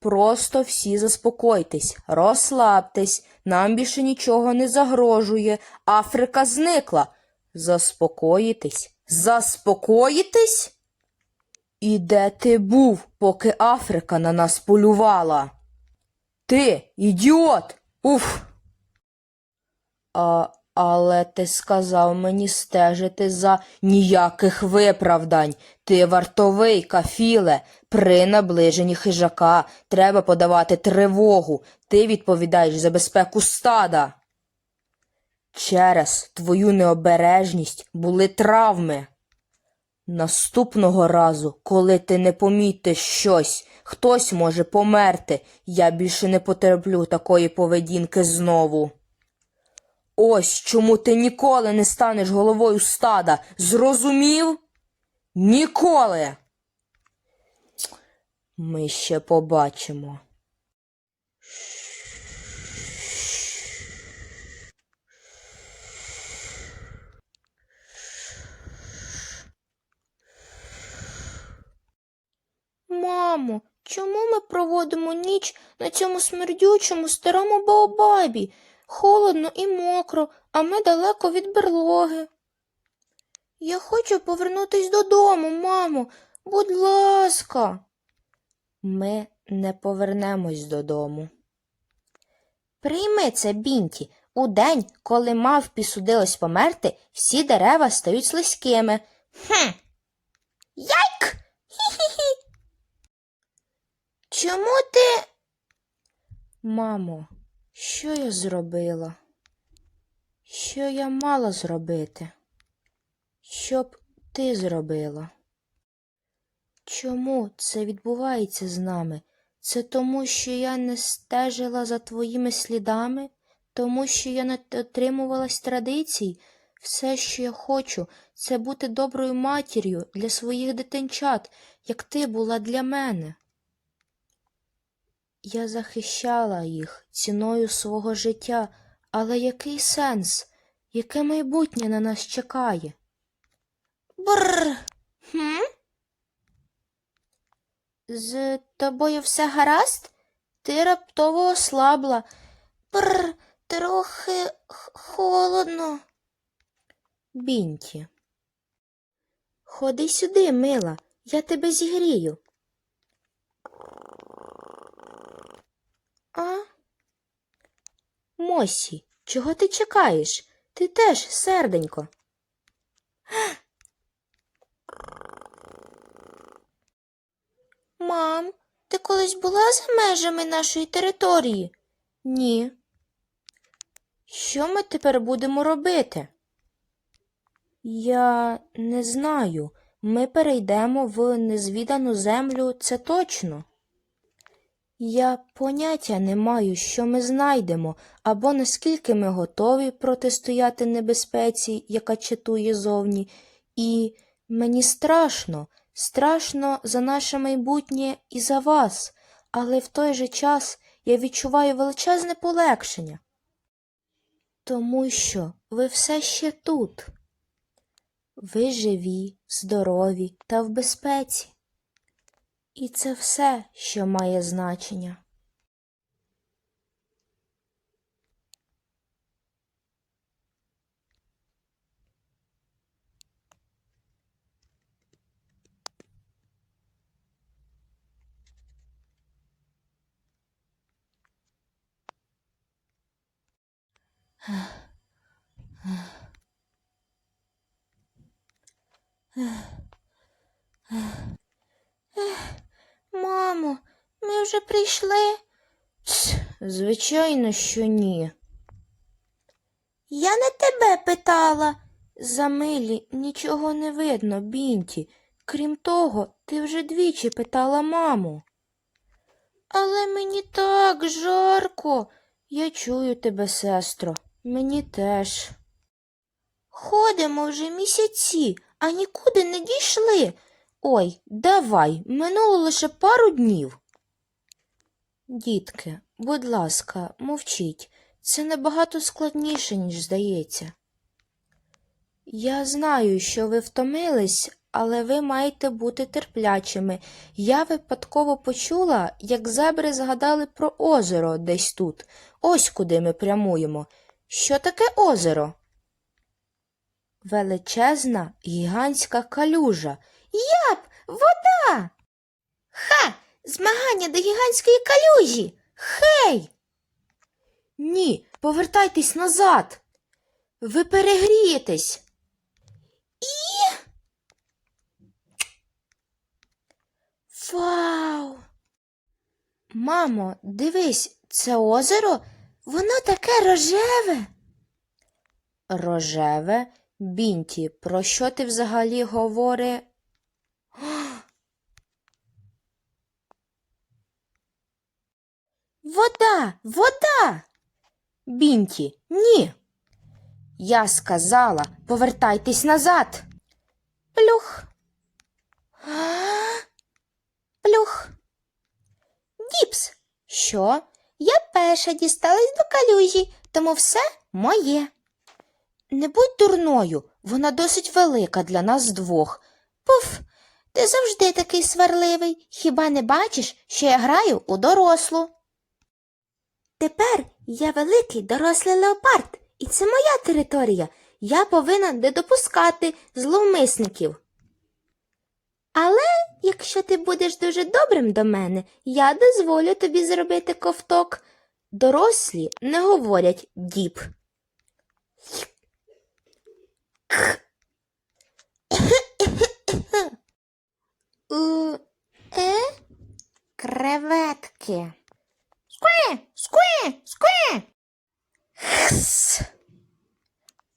Просто всі заспокойтесь, розслабтесь, нам більше нічого не загрожує. Африка зникла. Заспокоїтесь, заспокоїтесь? І де ти був, поки Африка на нас полювала? Ти, ідіот! Уф! А, але ти сказав мені стежити за ніяких виправдань. Ти вартовий, кафіле. При наближенні хижака треба подавати тривогу. Ти відповідаєш за безпеку стада. Через твою необережність були травми. Наступного разу, коли ти не помітиш щось, хтось може померти. Я більше не потерплю такої поведінки знову. Ось чому ти ніколи не станеш головою стада. Зрозумів? Ніколи. Ми ще побачимо. Мамо, чому ми проводимо ніч на цьому смердючому старому baобабі? Холодно і мокро, а ми далеко від берлоги. Я хочу повернутись додому, мамо. Будь ласка. Ми не повернемось додому. Прийми це, Бінті. У день, коли мавпі судилось померти, всі дерева стають слизькими. Хм. Яйк! Хі-хі-хі. Чому ти? Мамо, що я зробила? Що я мала зробити? Що б ти зробила? Чому це відбувається з нами? Це тому, що я не стежила за твоїми слідами, тому що я не дотримувалась традицій. Все, що я хочу, це бути доброю матір'ю для своїх дитинчат, як ти була для мене. Я захищала їх ціною свого життя, але який сенс? Яке майбутнє на нас чекає? Бррр. Хм? З тобою все гаразд? Ти раптово ослабла. Бррр, трохи холодно. Бінті. Ходи сюди, мила, я тебе зігрію. А? Мосі, чого ти чекаєш? Ти теж, серденько. Мам, ти колись була за межами нашої території? Ні. Що ми тепер будемо робити? Я не знаю. Ми перейдемо в незвідану землю, це точно. Я поняття не маю, що ми знайдемо, або наскільки ми готові протистояти небезпеці, яка чатує зовні, і мені страшно, страшно за наше майбутнє і за вас, але в той же час я відчуваю величезне полегшення. Тому що ви все ще тут. Ви живі, здорові та в безпеці. І це все, що має значення. Мамо, ми вже прийшли. Тс, звичайно, що ні. Я не тебе питала. За милі нічого не видно, Бінті. Крім того, ти вже двічі питала маму. Але мені так жарко. Я чую тебе, сестро. Мені теж. Ходимо вже місяці, а нікуди не дійшли. Ой, давай, минуло лише пару днів. Дітки, будь ласка, мовчіть. Це набагато складніше, ніж здається. Я знаю, що ви втомились, але ви маєте бути терплячими. Я випадково почула, як зебри згадали про озеро десь тут. Ось куди ми прямуємо. Що таке озеро? Величезна гігантська калюжа. Яп, вода. Змагання до гігантської калюжі. Хей! Ні, повертайтесь назад. Ви перегрієтесь. І. Вау! Мамо, дивись, це озеро, воно таке рожеве. Рожеве? Бінті, про що ти взагалі говори? Вода, вода. Бінті, ні. Я сказала, повертайтесь назад. Плюх. Плюх. Діпс. Що? Я перша дісталась до калюжі, тому все моє. Не будь дурною, вона досить велика для нас двох. Пуф, ти завжди такий сварливий. Хіба не бачиш, що я граю у дорослу? Тепер я великий дорослий леопард, і це моя територія. Я повинна не допускати зловмисників. Але якщо ти будеш дуже добрим до мене, я дозволю тобі зробити ковток. Дорослі не говорять Square, square, square. Hiss.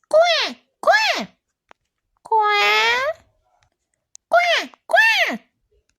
Quack, quack. Quack. Quack.